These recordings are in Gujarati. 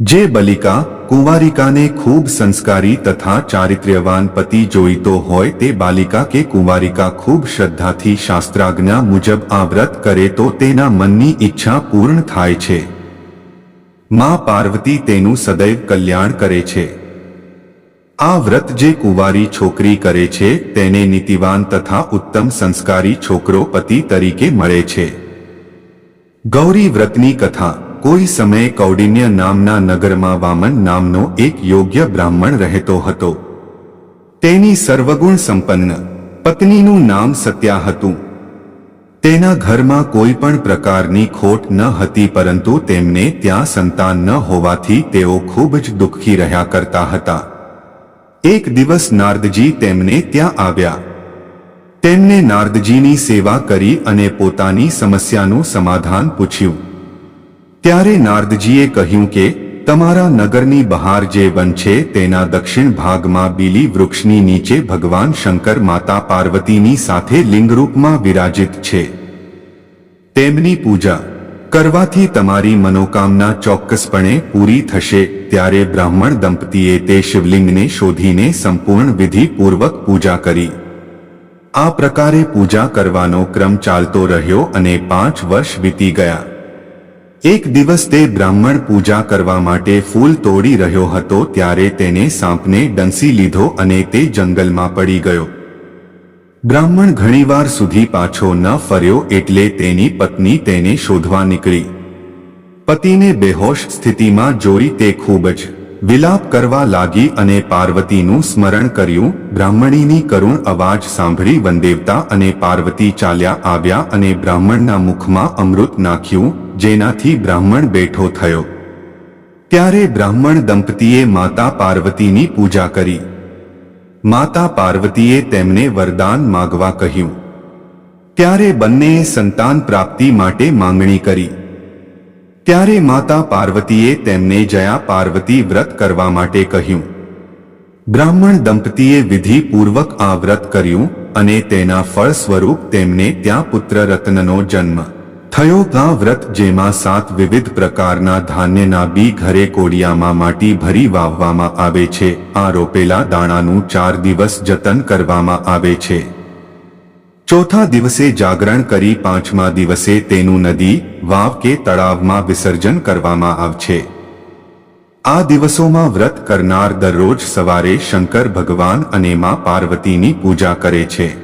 જે બલિકા કુંવારિકાને ખૂબ સંસ્કારી તથા ચારિત્ર્યવાન પતિ જોઈતો હોય તે બાલિકા કે કુંવારિકા ખૂબ શ્રદ્ધાથી શાસ્ત્રાજ્ઞા મુજબ આ વ્રત કરે તો તેના મનની ઈચ્છા પૂર્ણ થાય છે. માં પાર્વતી તેનું સદૈવ કલ્યાણ કરે છે. આ વ્રત જે કુંવારી છોકરી કરે છે તેને નીતિવાન તથા ઉત્તમ સંસ્કારી છોકરો પતિ તરીકે મળે છે. ગૌરી વ્રતની કથા કોઈ સમયે કૌડિન્ય નામના નગરમાં વામન નામનો એક યોગ્ય બ્રાહ્મણ રહેતો હતો. તેની સર્વગુણ સંપન્ન, પત્નીનું નામ સત્યા હતું. તેના ઘરમાં કોઈ પણ પ્રકારની ખોટ ન હતી પરંતુ તેમને ત્યાં સંતાન ન હોવાથી તેઓ ખૂબ જ દુઃખી રહ્યા કરતા હતા. એક દિવસ નારદજી તેમને ત્યાં આવ્યા. તેમને નારદજીની સેવા કરી અને પોતાની સમસ્યાનું સમાધાન પૂછ્યું. ત્યારે નારદજીએ કહ્યું કે, તમારા નગરની બહાર જે વન છે તેના દક્ષિણ ભાગમાં બીલી વૃક્ષની નીચે ભગવાન શંકર માતા પાર્વતીની સાથે લિંગરૂપમાં વિરાજિત છે. તેમની પૂજા કરવાથી તમારી મનોકામના ચોક્કસપણે પૂરી થશે, ત્યારે બ્રાહ્મણ દંપતીએ તે શિવલિંગને શોધીને સંપૂર્ણ વિધિપૂર્વક પૂજા કરી. આ પ્રકારે પૂજા કરવાનો ક્રમ ચાલતો રહ્યો અને પાંચ વર્ષ વીતી ગયા. એક દિવસ તે બ્રાહ્મણ પૂજા કરવા માટે ફૂલ તોડી રહ્યો હતો ત્યારે તેને સાંપને ડંસી લીધો અને તે જંગલમાં પડી ગયો. બ્રાહ્મણ ઘણીવાર સુધી પાછો ન ફર્યો એટલે તેની પત્ની તેને શોધવા નીકળી. પતિને બેહોશ સ્થિતિમાં જોઈ તે ખૂબ જ વિલાપ કરવા લાગી અને પાર્વતીનું સ્મરણ કર્યું. બ્રાહ્મણીની કરુણ અવાજ સાંભળી વનદેવતા અને પાર્વતી ચાલ્યા આવ્યા અને બ્રાહ્મણના મુખમાં અમૃત નાખ્યું. જેનાથી બ્રાહ્મણ બેઠો થયો. ત્યારે બ્રાહ્મણ દંપતીએ માતા પાર્વતીની પૂજા કરી. માતા પાર્વતીએ તેમને વરદાન માગવા કહ્યું. ત્યારે બંનેએ સંતાન પ્રાપ્તિ માટે માંગણી કરી. ત્યારે માતા પાર્વતીએ તેમને જયા પાર્વતી વ્રત કરવા માટે કહ્યું. બ્રાહ્મણ દંપતીએ વિધિપૂર્વક આ વ્રત કર્યું અને તેના ફળ સ્વરૂપ તેમને ત્યાં પુત્ર રત્નનો જન્મ થયો આ વ્રત જેમાં સાત વિવિધ પ્રકારના ધાન્યના બી ઘરે કોડિયામાં માટી ભરી વાવવામાં આવે છે. આ રોપેલા દાણાનું ચાર દિવસ જતન કરવામાં આવે છે. ચોથા દિવસે જાગરણ કરી પાંચમા દિવસે તેનું નદી, વાવ કે તળાવમાં વિસર્જન કરવામાં આવશે. આ દિવસોમાં વ્રત કરનાર દરરોજ સવારે શંકર ભગવાન અને માં પાર્વતીની પૂજા કરે છે.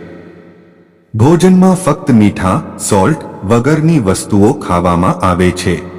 ભોજનમાં ફક્ત મીઠા સોલ્ટ વગરની વસ્તુઓ ખાવામાં આવે છે.